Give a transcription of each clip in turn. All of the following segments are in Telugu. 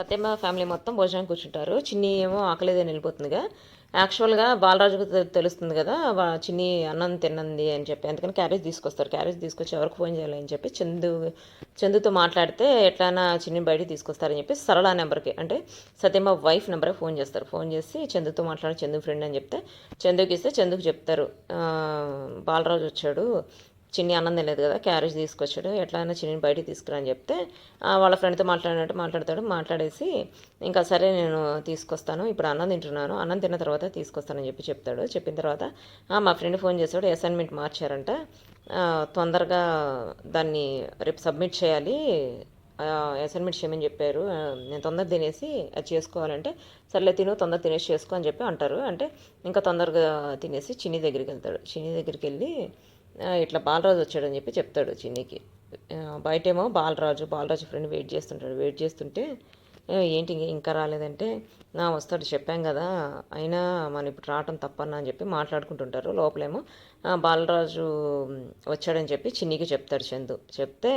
సత్యమ్మ ఫ్యామిలీ మొత్తం భోజనం కూర్చుంటారు. చిన్ని ఏమో ఆకలేదని వెళ్ళిపోతుందిగా యాక్చువల్గా బాలరాజుకు తెలుస్తుంది కదా చిన్ని అన్నం తిన్నది అని చెప్పి. అందుకని క్యారేజ్ తీసుకొస్తారు. క్యారేజ్ తీసుకొచ్చి ఎవరికి ఫోన్ చేయాలి అని చెప్పి చందు చందుతో మాట్లాడితే ఎట్లయినా చిన్ని బయటికి తీసుకొస్తారని చెప్పి సరళ నెంబర్కి అంటే సత్యమ్మ వైఫ్ నెంబర్కి ఫోన్ చేస్తారు. ఫోన్ చేసి చందుతో మాట్లాడి చందు ఫ్రెండ్ అని చెప్తే చందుకి ఇస్తే చందుకు చెప్తారు. బాలరాజు వచ్చాడు. చిన్ని అన్నం తినలేదు కదా క్యారేజ్ తీసుకొచ్చాడు ఎట్లా అయినా చిన్ని బయటికి తీసుకురా అని చెప్తే వాళ్ళ ఫ్రెండ్తో మాట్లాడినట్టు మాట్లాడతాడు మాట్లాడేసి ఇంకా సరే నేను తీసుకొస్తాను ఇప్పుడు అన్నం తింటున్నాను అన్నం తిన్న తర్వాత తీసుకొస్తానని చెప్పి చెప్తాడు. చెప్పిన తర్వాత మా ఫ్రెండ్ ఫోన్ చేశాడు అసైన్మెంట్ మార్చారంట తొందరగా దాన్ని రేపు సబ్మిట్ చేయాలి అసైన్మెంట్ చేయమని చెప్పారు నేను తొందర తినేసి అది చేసుకోవాలంటే సర్లే తిను తొందర తినేసి చేసుకో అని చెప్పి అంటారు. అంటే ఇంకా తొందరగా తినేసి చిన్ని దగ్గరికి వెళ్తాడు. చిన్ని దగ్గరికి వెళ్ళి ఇట్లా బాలరాజు వచ్చాడని చెప్పి చెప్తాడు చిన్నికి. బయటేమో బాలరాజు బాలరాజు ఫ్రెండ్ వెయిట్ చేస్తుంటాడు. వెయిట్ చేస్తుంటే ఏంటి ఇంకా రాలేదంటే నా వస్తాడు చెప్పాం కదా అయినా మనం ఇప్పుడు రావటం తప్పన్నా అని చెప్పి మాట్లాడుకుంటుంటారు. లోపలేమో బాలరాజు వచ్చాడని చెప్పి చిన్నికి చెప్తాడు చందు. చెప్తే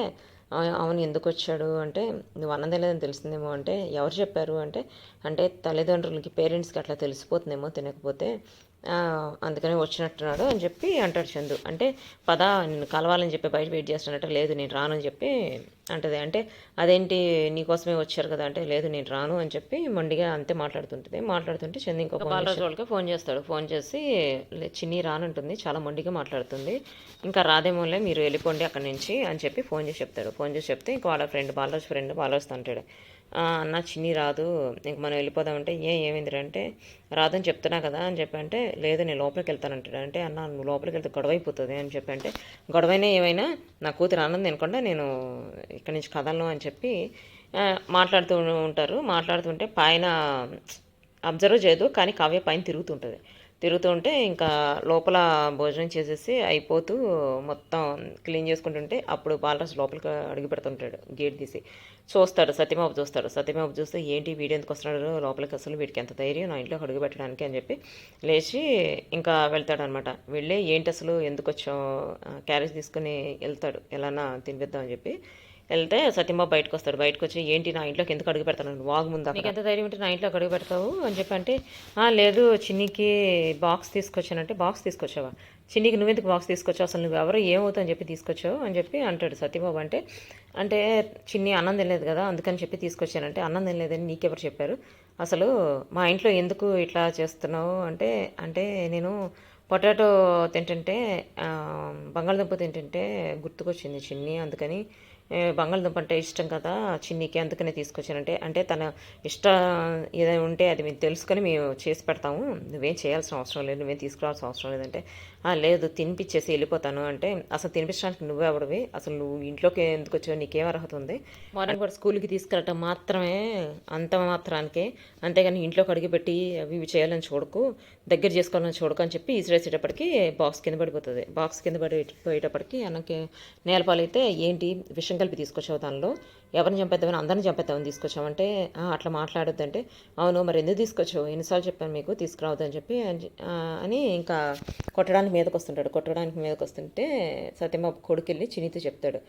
అవును ఎందుకు వచ్చాడు? అంటే నువ్వు అన్నం తెలియదని తెలిసిందేమో అంటే ఎవరు చెప్పారు? అంటే అంటే తల్లిదండ్రులకి పేరెంట్స్కి అట్లా తెలిసిపోతుందేమో తినకపోతే అందుకని వచ్చినట్టున్నాడు అని చెప్పి అంటాడు చందు. అంటే పద నేను కలవాలని చెప్పి బయట వెయిట్ చేస్తున్నట్టు లేదు నేను రాను అని చెప్పి అంటది. అంటే అదేంటి నీకోసమే వచ్చారు కదా అంటే లేదు నేను రాను అని చెప్పి మొండిగా అంతే మాట్లాడుతుంటుంది. మాట్లాడుతుంటే చందు ఇంకో బాలరాజు వాళ్ళకి ఫోన్ చేస్తాడు. ఫోన్ చేసి "లే, చిన్ని రానంటుంది చాలా మొండిగా మాట్లాడుతుంది. ఇంకా రాదేమోలే మీరు వెళ్ళిపోండి అక్కడి నుంచి అని చెప్పి ఫోన్ చేసి చెప్తాడు. ఫోన్ చేసి చెప్తే ఇంకా వాళ్ళ ఫ్రెండ్ బాలరాజు ఫ్రెండ్ బాలరాజుతో అంటాడు. "ఆ, అన్న చిన్ని రాదు ఇంక మనం వెళ్ళిపోదామంటే ఏ ఏమైందిరా? అంటే రాదని చెప్తున్నా కదా అని చెప్పి అంటే లేదు నేను లోపలికి వెళ్తానంటాడు అంటే అన్న నువ్వు లోపలికి వెళ్తే గొడవ అయిపోతుంది అని చెప్పి అంటే గొడవైనా ఏమైనా నా కూతురు ఆనందం తినకుండా నేను ఇక్కడి నుంచి కదలను అని చెప్పి మాట్లాడుతూ ఉంటారు. మాట్లాడుతుంటే పైన అబ్జర్వ్ చేయదు కానీ కావ్య పైన తిరుగుతుంటుంది తిరుగుతుంటే ఇంకా లోపల భోజనం చేసేసి అయిపోతూ మొత్తం క్లీన్ చేసుకుంటుంటే అప్పుడు బాలరాజు లోపలికి అడుగు పెడుతుంటాడు గేట్ తీసి. చూస్తాడు సత్యమాబు చూస్తాడు. సత్యమాబు చూస్తే ఏంటి వీడు ఎందుకు వస్తున్నాడు? లోపలికి అసలు వీడికి ఎంత ధైర్యం? నా ఇంట్లోకి అడుగు పెట్టడానికి అని చెప్పి లేచి ఇంకా వెళ్తాడు అనమాట వెళ్ళి ఏంటి అసలు? ఎందుకు వచ్చావు? క్యారేజ్ తీసుకుని వెళ్తాడు. ఎలానా తినిపిద్దాం అని చెప్పి వెళ్తే సత్యంబాబు బయటకు వస్తాడు బయటకు వచ్చి ఏంటి నా ఇంట్లోకి ఎందుకు అడుగు పెడతాను వాగు ముందు నీకు ఎంత ధైర్యం ఉంటే నా ఇంట్లోకి అడుగు పెడతావు? అని చెప్పి అంటే లేదు చిన్నికి బాక్స్ తీసుకొచ్చానంటే బాక్స్ తీసుకొచ్చావా? చిన్నికి నువ్వెందుకు బాక్స్ తీసుకొచ్చావు? అసలు నువ్వు ఎవరు ఏమవుతావు అని చెప్పి తీసుకొచ్చావు? అని చెప్పి అంటాడు సత్యబాబు అంటే అంటే చిన్ని అన్నం తినలేదు కదా అందుకని చెప్పి తీసుకొచ్చానంటే అన్నం తినలేదని నీకెవరు చెప్పారు? అసలు మా ఇంట్లో ఎందుకు ఇట్లా చేస్తున్నావు? అంటే అంటే నేను పొటాటో తింటుంటే బంగాళదుంప తింటుంటే గుర్తుకొచ్చింది చిన్ని. అందుకని బంగాళదుంప అంటే ఇష్టం కదా చిన్నికి అందుకనే తీసుకొచ్చానంటే అంటే తన ఇష్ట ఏదైనా ఉంటే అది మేము తెలుసుకొని మేము చేసి పెడతాము. నువ్వేం చేయాల్సిన అవసరం లేదు నువ్వేం తీసుకురావాల్సిన అవసరం లేదంటే "ఆ, లేదు తినిపించేసి వెళ్ళిపోతాను. అంటే అసలు తినిపించడానికి నువ్వే ఎవడవి అసలు నువ్వు ఇంట్లోకి ఎందుకు వచ్చావు నీకేం అర్హత ఉంది? మార్నింగ్ కూడా స్కూల్కి తీసుకెళ్ళటం మాత్రమే అంత మాత్రానికే. అంతేగాని ఇంట్లోకి అడిగిపెట్టి అవి ఇవి చేయాలని చూడకు దగ్గర చేసుకోవాలని చూడకు అని చెప్పి ఈసిరేసేటప్పటికి బాక్స్ కింద పడిపోతుంది. బాక్స్ కింద పడిపోయేటప్పటికి అన్నకి నేలపాలైతే ఏంటి విష కలిపి తీసుకొచ్చావు దానిలో. ఎవరిని చంపేద్దామని అందరిని చంపేద్దామని తీసుకొచ్చామంటే అట్లా మాట్లాడొద్దంటే అవును మరి ఎందుకు తీసుకొచ్చావు? ఎన్నిసార్లు చెప్పాను మీకు తీసుకురావద్దని చెప్పి అని ఇంకా కొట్టడానికి మీదకి వస్తుంటాడు. కొట్టడానికి మీదకి వస్తుంటే సత్యమాబు కొడుకు వెళ్ళి చిన్నితో చెప్తాడు.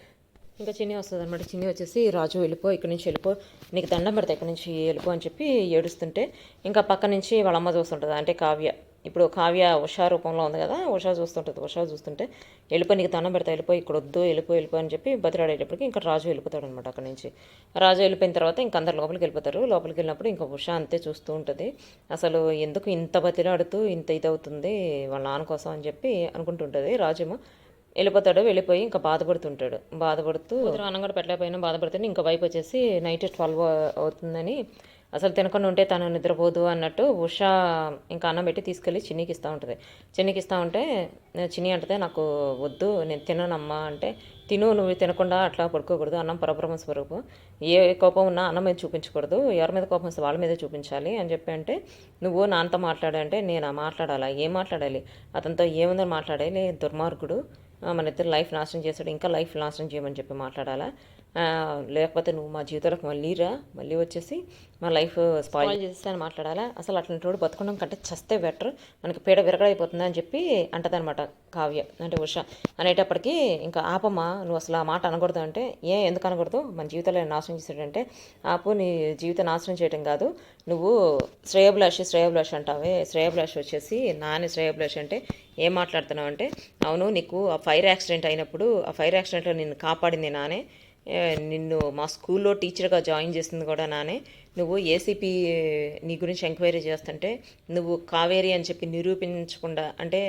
ఇంకా చిన్ని వస్తుంది అనమాట చిన్ని వచ్చేసి రాజు వెళ్ళిపో ఇక్కడి నుంచి వెళ్ళిపో. నీకు దండం పెడతా ఇక్కడి నుంచి వెళ్ళిపో అని చెప్పి ఏడుస్తుంటే ఇంకా పక్క నుంచి వాళ్ళమ్మ చూస్తుంటుంది అంటే కావ్య. ఇప్పుడు కావ్య ఉషా రూపంలో ఉంది కదా ఉషా చూస్తుంటుంది ఉషా చూస్తుంటే వెళ్ళిపోయి నీకు దండం పెడతా వెళ్ళిపోయి ఇక్కడ వద్దు వెళ్ళిపోయి వెళ్ళిపోయి అని చెప్పి బతిరాడేటప్పటికి ఇంకా రాజు వెళ్ళిపోతాడు అనమాట అక్కడి నుంచి. రాజు వెళ్ళిపోయిన తర్వాత ఇంకా అందరు లోపలికి వెళ్ళిపోతారు. లోపలికి వెళ్ళినప్పుడు ఇంకా ఉషా అంతే చూస్తూ ఉంటుంది. అసలు ఎందుకు ఇంత బతిరాడుతూ ఇంత ఇది అవుతుంది వాళ్ళ నాన్న కోసం అని చెప్పి అనుకుంటుంటుంది రాజేమో. వెళ్ళిపోతాడు వెళ్ళిపోయి ఇంకా బాధపడుతుంటాడు. బాధపడుతూ అన్నం కూడా పెట్టలేకపోయినా బాధపడుతుంది ఇంకా వైపు వచ్చేసి నైట్ ట్వెల్వ్ అవుతుందని అసలు తినకుండా ఉంటే తను నిద్రపోదు అన్నట్టు ఉషా ఇంకా అన్నం పెట్టి తీసుకెళ్ళి చిన్నీకి ఇస్తూ ఉంటుంది. చిన్నికి ఇస్తూ ఉంటే చిన్ని అంటదే నాకు వద్దు నేను తిననమ్మా అంటే తిను నువ్వు తినకుండా అట్లా పడుకోకూడదు అన్నం పరబ్రహ్మ స్వరూపం. ఏ కోపం ఉన్నా అన్నం మీద చూపించకూడదు ఎవరి మీద కోపం వస్తే వాళ్ళ మీదే చూపించాలి అని చెప్పి అంటే నువ్వు నాన్నతో మాట్లాడంటే నేను మాట్లాడాలా? ఏం మాట్లాడాలి? అతనితో ఏముందని మాట్లాడాలి దుర్మార్గుడు. మన ఇద్దరు లైఫ్ నాశనం చేశాడు. ఇంకా లైఫ్ నాశనం చేయమని చెప్పి మాట్లాడాలా? లేకపోతే నువ్వు మా జీవితంలోకి మళ్ళీ రా మళ్ళీ వచ్చేసి మా లైఫ్ స్పాయిల్ చేసేస్తాను మాట్లాడాలా? అసలు అట్లాంటి వాడు బతకడం కంటే చస్తే బెటర్. మనకి పీడ విరగడైపోతుంది అని చెప్పి అంటదనమాట కావ్య అంటే ఉష. అనేటప్పటికీ ఇంకా ఆపమ్మా నువ్వు అసలు ఆ మాట అనకూడదు అంటే ఏ ఎందుకు అనకూడదు? మన జీవితంలో నాశనం చేసాడంటే ఆపు నీ జీవితం నాశనం చేయడం కాదు. నువ్వు శ్రేయభిలాషి శ్రేయభిలాషి అంటావే. శ్రేయభిలాషి వచ్చేసి నాని శ్రేయభిలాషి అంటే ఏం మాట్లాడుతున్నావు అంటే అవును నీకు ఆ ఫైర్ యాక్సిడెంట్ అయినప్పుడు ఆ ఫైర్ యాక్సిడెంట్లో నిన్ను కాపాడింది నానే. నిన్ను మా స్కూల్లో టీచర్గా జాయిన్ చేసింది కూడా నానే. నువ్వు ఏసీపీ నీ గురించి ఎంక్వైరీ చేస్తుంటే నువ్వు కావేరి అని చెప్పి నిరూపించకుండా అంటే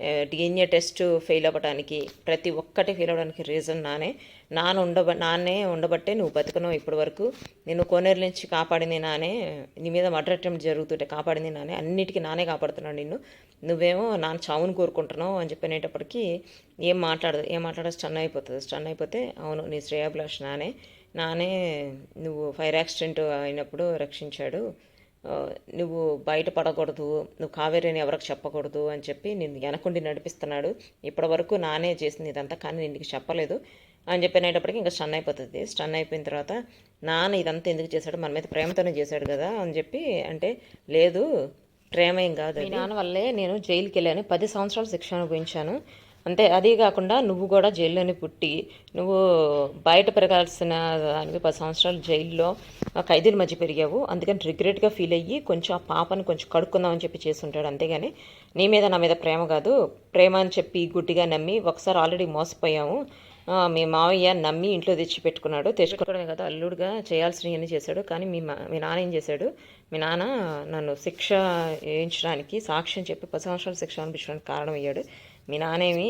డిఎన్ఏ టెస్ట్ ఫెయిల్ అవ్వడానికి ప్రతి ఒక్కటి ఫెయిల్ అవ్వడానికి రీజన్ నానే. నాన్న ఉండబ నాన్నే ఉండబట్టే నువ్వు బతుకున్నావు ఇప్పటి వరకు. నేను కోనేరు నుంచి కాపాడింది నానే. నీ మీద మర్డర్ అటెంప్ట్ జరుగుతుంటే కాపాడింది నానే. అన్నిటికీ నానే కాపాడుతున్నాడు నిన్ను. నువ్వేమో నాన్న చావును కోరుకుంటున్నావు అని చెప్పి అనేటప్పటికీ ఏం మాట్లాడదు. ఏం మాట్లాడదు స్టన్ అయిపోతుంది. స్టన్ అయిపోతే అవును నీ శ్రేయాభిలాష్ నానే. నానే నువ్వు ఫైర్ యాక్సిడెంట్ అయినప్పుడు రక్షించాడు. నువ్వు బయట పడకూడదు నువ్వు కావేరిని ఎవరికి చెప్పకూడదు అని చెప్పి నేను వెనకుండి నడిపిస్తున్నాడు. ఇప్పటి వరకు నానే చేసింది ఇదంతా కానీ నేను నీకు చెప్పలేదు అని చెప్పి అనేటప్పటికి ఇంకా స్టన్ అయిపోతుంది. స్టన్ అయిపోయిన తర్వాత నాన్న ఇదంతా ఎందుకు చేశాడు? మన మీద ప్రేమతోనే చేశాడు కదా అని చెప్పి అంటే లేదు ప్రేమ ఏం కాదు మీ నాన్న వల్లే నేను జైలుకి వెళ్ళాను పది సంవత్సరాలు శిక్ష అనుభవించాను. అంతే అదే కాకుండా నువ్వు కూడా జైల్లోనే పుట్టి నువ్వు బయట పెరగాల్సిన దానికి పది సంవత్సరాలు జైల్లో ఖైదీల మధ్య పెరిగావు. అందుకని రిగ్రెట్గా ఫీల్ అయ్యి కొంచెం ఆ పాపని కొంచెం కడుక్కుందామని చెప్పి చేసి ఉంటాడు అంతేగాని నీ మీద నా మీద ప్రేమ కాదు. ప్రేమ అని చెప్పి గుడ్డిగా నమ్మి ఒకసారి ఆల్రెడీ మోసపోయాము. మీ మావయ్య నమ్మి ఇంట్లో తెచ్చి పెట్టుకున్నాడు తెచ్చుకోవడమే కదా అల్లుడుగా చేయాల్సినవన్నీ చేశాడు. కానీ మీ మా మీ నాన్న ఏం చేశాడు? మీ నాన్న నన్ను శిక్ష వేయించడానికి సాక్ష్యం చెప్పి పది సంవత్సరాలు శిక్ష అనిపించడానికి కారణం అయ్యాడు మీ నానేమి